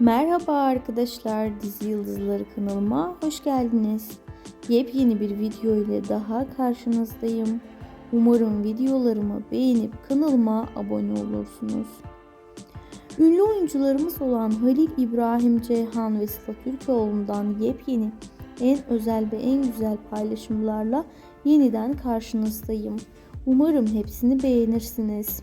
Merhaba arkadaşlar, Dizi Yıldızları kanalıma hoş geldiniz. Yepyeni bir video ile daha karşınızdayım. Umarım videolarımı beğenip kanalıma abone olursunuz. Ünlü oyuncularımız olan Halil İbrahim Ceyhan ve Sıla Türkoğlu'ndan yepyeni, en özel ve en güzel paylaşımlarla yeniden karşınızdayım. Umarım hepsini beğenirsiniz.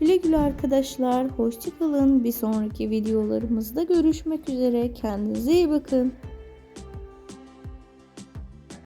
Güle güle arkadaşlar. Hoşçakalın. Bir sonraki videolarımızda görüşmek üzere. Kendinize iyi bakın.